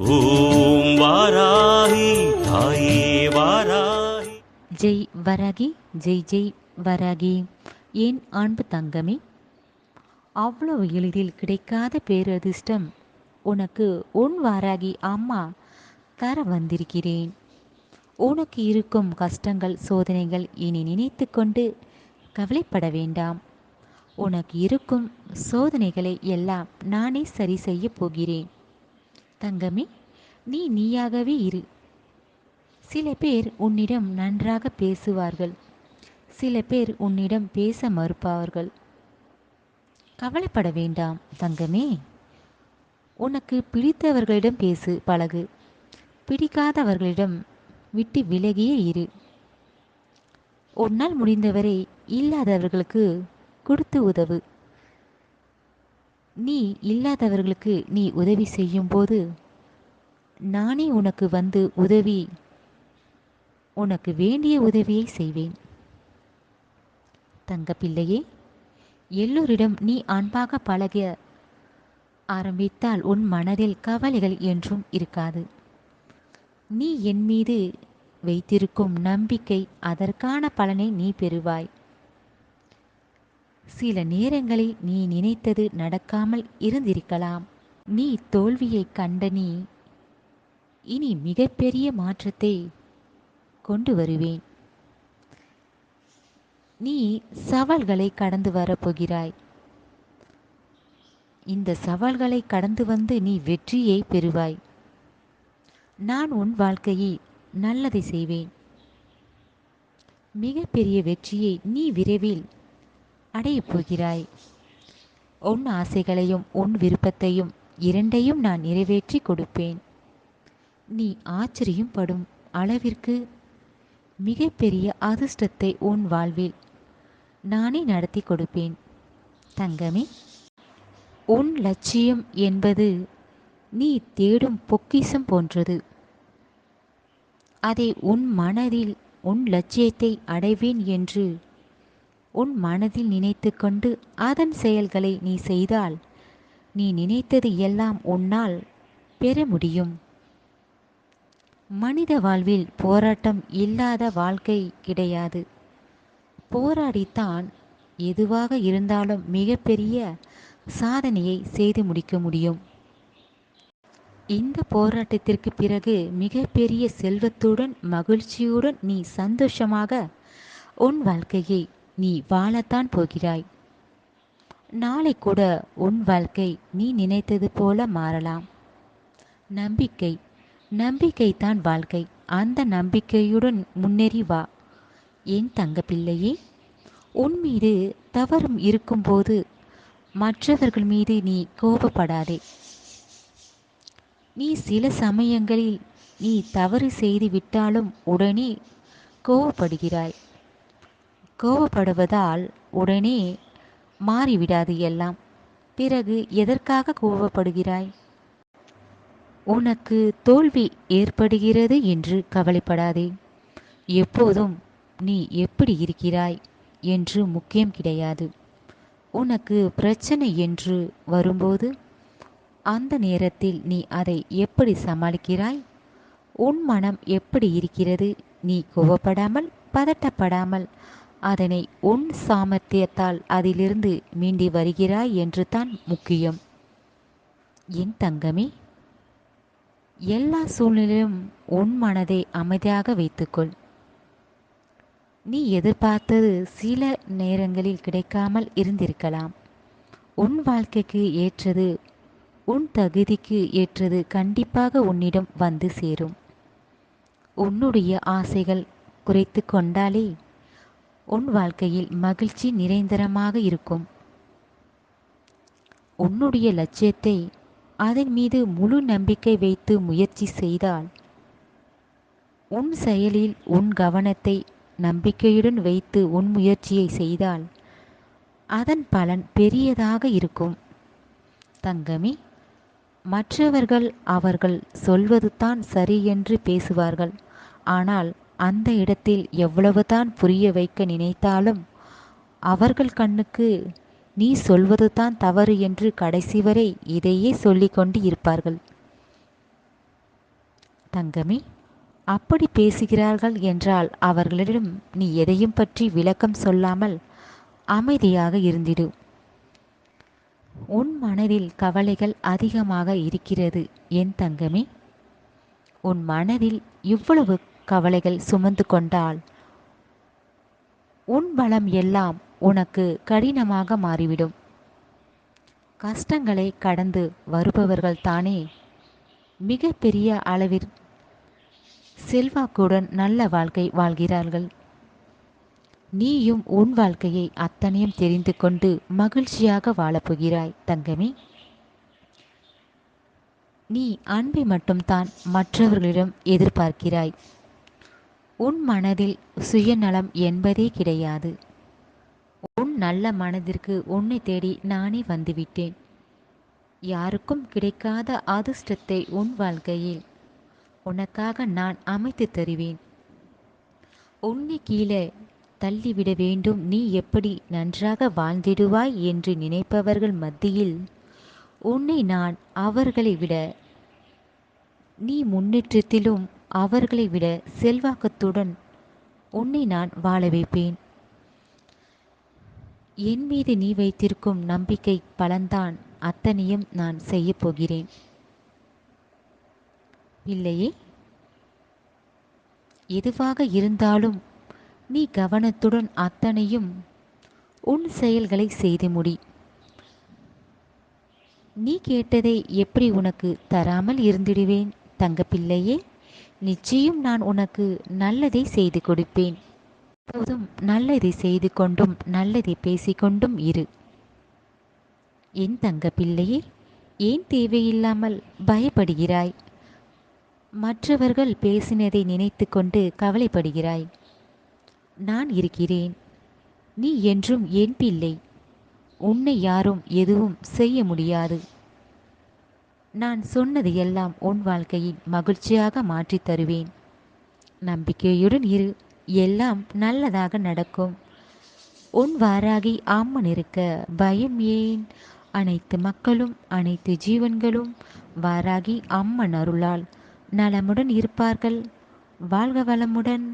ஓம் வாராகி தாயே வாராகி. ஜெய் வராகி ஜெய் ஜெய் வராகி. என் அன்பு தங்கமே? அவ்வளவு எளிதில் கிடைக்காத பேரதிர்ஷ்டம் உனக்கு உன் வாராகி அம்மா தர வந்திருக்கிறேன். உனக்கு இருக்கும் கஷ்டங்கள் சோதனைகள் இனி நினைத்து கொண்டு கவலைப்பட வேண்டாம். உனக்கு இருக்கும் சோதனைகளை எல்லாம் நானே சரி செய்ய போகிறேன். தங்கமே நீ நீயாகவே இரு. சில பேர் உன்னிடம் நன்றாக பேசுவார்கள். சில பேர் உன்னிடம் பேச மறுப்பார்கள். கவலைப்பட வேண்டாம் தங்கமே. உனக்கு பிடித்தவர்களிடம் பேசு பழகு. பிடிக்காதவர்களிடம் விட்டு விலகியே இரு. உன்னால் முடிந்தவரை இல்லாதவர்களுக்கு கொடுத்து உதவு. நீ இல்லாதவர்களுக்கு நீ உதவி செய்யும்போது நானே உனக்கு வந்து உதவி உனக்கு வேண்டிய உதவியை செய்வேன். தங்கப்பிள்ளையே எல்லோரிடம் நீ அன்பாக பழக ஆரம்பித்தால் உன் மனதில் கவலைகள் என்றும் இருக்காது. நீ என் மீது வைத்திருக்கும் நம்பிக்கை அதற்கான பலனை நீ பெறுவாய். சில நேரங்களில் நீ நினைத்தது நடக்காமல் இருந்திருக்கலாம். நீ தோல்வியை கண்ட நீ இனி மிகப்பெரிய மாற்றத்தை கொண்டு வருவேன். நீ சவால்களை கடந்து வரப்போகிறாய். இந்த சவால்களை கடந்து வந்து நீ வெற்றியை பெறுவாய். நான் உன் வாழ்க்கையில் நல்லதை செய்வேன். மிகப்பெரிய வெற்றியை நீ விரைவில் அடையப் போகிறாய் உன் ஆசைகளையும் உன் விருப்பத்தையும் இரண்டையும் நான் நிறைவேற்றி கொடுப்பேன். நீ ஆச்சரியம் படும் அளவிற்கு மிகப்பெரிய அதிர்ஷ்டத்தை உன் வாழ்வில் நானே நடத்தி கொடுப்பேன். தங்கமே உன் லட்சியம் என்பது நீ தேடும் பொக்கிசம் போன்றது. அதை உன் மனதில் உன் லட்சியத்தை அடைவேன் என்று உன் மனதில் நினைத்து கொண்டு அதன் செயல்களை நீ செய்தால் நீ நினைத்தது எல்லாம் உன்னால் பெற முடியும். மனித வாழ்வில் போராட்டம் இல்லாத வாழ்க்கை கிடையாது. போராடித்தான் எதுவாக இருந்தாலும் மிகப்பெரிய சாதனையை செய்து முடிக்க முடியும். இந்த போராட்டத்திற்கு பிறகு மிகப்பெரிய செல்வத்துடன் மகிழ்ச்சியுடன் நீ சந்தோஷமாக உன் வாழ்க்கையை நீ வாழத்தான் போகிறாய். நாளை கூட உன் வாழ்க்கை நீ நினைத்தது போல மாறலாம். நம்பிக்கை. நம்பிக்கைதான் வாழ்க்கை. அந்த நம்பிக்கையுடன் முன்னேறி வா. என் தங்கப்பிள்ளையே உன் மீது தவறும் இருக்கும்போது மற்றவர்கள் மீது நீ கோபப்படாதே. நீ சில சமயங்களில் நீ தவறு செய்து விட்டாலும் உடனே கோபப்படுகிறாய் கோவப்படுவதால் உடனே மாறிவிடாது எல்லாம். பிறகு எதற்காக கோவப்படுகிறாய்? உனக்கு தோல்வி ஏற்படுகிறது என்று கவலைப்படாதே. எப்போதும் நீ எப்படி இருக்கிறாய் என்று முக்கியம் கிடையாது. உனக்கு பிரச்சனை என்று வரும்போது அந்த நேரத்தில் நீ அதை எப்படி சமாளிக்கிறாய்? உன் மனம் எப்படி இருக்கிறது? நீ கோவப்படாமல் பதட்டப்படாமல் அதனை உன் சாமர்த்தியத்தால் அதிலிருந்து மீண்டி வருகிறாய் என்று தான் முக்கியம். என் தங்கமே எல்லா சூழ்நிலையிலும் உன் மனதை அமைதியாக வைத்துக்கொள். நீ எதிர்பார்த்தது சில நேரங்களில் கிடைக்காமல் இருந்திருக்கலாம். உன் வாழ்க்கைக்கு ஏற்றது உன் தகுதிக்கு ஏற்றது கண்டிப்பாக உன்னிடம் வந்து சேரும். உன்னுடைய ஆசைகள் குறைத்து கொண்டாலே உன் வாழ்க்கையில் மகிழ்ச்சி நிரந்தரமாக இருக்கும். உன்னுடைய லட்சியத்தை அதன் மீது முழு நம்பிக்கை வைத்து முயற்சி செய்தால் உன் செயலில் உன் கவனத்தை நம்பிக்கையுடன் வைத்து உன் முயற்சியை செய்தால் அதன் பலன் பெரியதாக இருக்கும். தங்கமி மற்றவர்கள் அவர்கள் சொல்வது தான் சரி என்று பேசுவார்கள். ஆனால் அந்த இடத்தில் எவ்வளவுதான் புரிய வைக்க நினைத்தாலும் அவர்கள் கண்ணுக்கு நீ சொல்வதுதான் தவறு என்று கடைசி வரை இதையே சொல்லிக்கொண்டு இருப்பார்கள். தங்கமே அப்படி பேசுகிறார்கள் என்றால் அவர்களிடம் நீ எதையும் பற்றி விளக்கம் சொல்லாமல் அமைதியாக இருந்திடு. உன் மனதில் கவலைகள் அதிகமாக இருக்கிறது என் தங்கமே. உன் மனதில் இவ்வளவு கவலைகள் சுமந்து கொண்டால் உன் பலம் எல்லாம் உனக்கு கடினமாக மாறிவிடும். கஷ்டங்களை கடந்து வருபவர்கள் தானே. மிக பெரிய அளவில் செல்வாக்குடன் நல்ல வாழ்க்கை வாழ்கிறார்கள். நீயும் உன் வாழ்க்கையை அத்தனையும் தெரிந்து கொண்டு மகிழ்ச்சியாக வாழப்போகிறாய் தங்கமே. நீ அன்பை மட்டும்தான் மற்றவர்களிடம் எதிர்பார்க்கிறாய். உன் மனதில் சுயநலம் என்பதே கிடையாது. உன் நல்ல மனதிற்கு உன்னை தேடி நானே வந்துவிட்டேன். யாருக்கும் கிடைக்காத அதிர்ஷ்டத்தை உன் வாழ்க்கையில் உனக்காக நான் அமைத்து தருவேன். உன்னை கீழே தள்ளிவிட வேண்டும். நீ எப்படி நன்றாக வாழ்ந்திடுவாய் என்று நினைப்பவர்கள் மத்தியில் உன்னை நான் அவர்களை விட நீ முன்னேற்றத்திலும் அவர்களை விட செல்வாக்கத்துடன் உன்னை நான் வாழ வைப்பேன். என் மீது நீ வைத்திருக்கும் நம்பிக்கை பலன்தான் அத்தனையும் நான் செய்ய போகிறேன். இல்லையே? எதுவாக இருந்தாலும் நீ கவனத்துடன் அத்தனையும் உன் செயல்களை செய்து முடி. நீ கேட்டதை எப்படி உனக்கு தராமல் இருந்திடுவேன் தங்கப்பிள்ளையே? நிச்சயம் நான் உனக்கு நல்லதை செய்து கொடுப்பேன். போதும் நல்லதை செய்து கொண்டும் நல்லதை பேசிக்கொண்டும் இரு. என் தங்க பிள்ளையே ஏன் தேவையில்லாமல் பயப்படுகிறாய்? மற்றவர்கள் பேசினதை நினைத்து கொண்டு கவலைப்படுகிறாய். நான் இருக்கிறேன். நீ என்றும் என் பிள்ளை. உன்னை யாரும் எதுவும் செய்ய முடியாது. நான் சொன்னது எல்லாம் உன் வாழ்க்கையின் மகிழ்ச்சியாக மாற்றித் தருவேன். நம்பிக்கையுடன் இரு எல்லாம் நல்லதாக நடக்கும். உன் வாராகி அம்மன் இருக்க பயம் ஏன்? அனைத்து மக்களும் அனைத்து ஜீவன்களும் வாராகி அம்மன் அருளால் நலமுடன் இருப்பார்கள். வாழ்க வளமுடன்.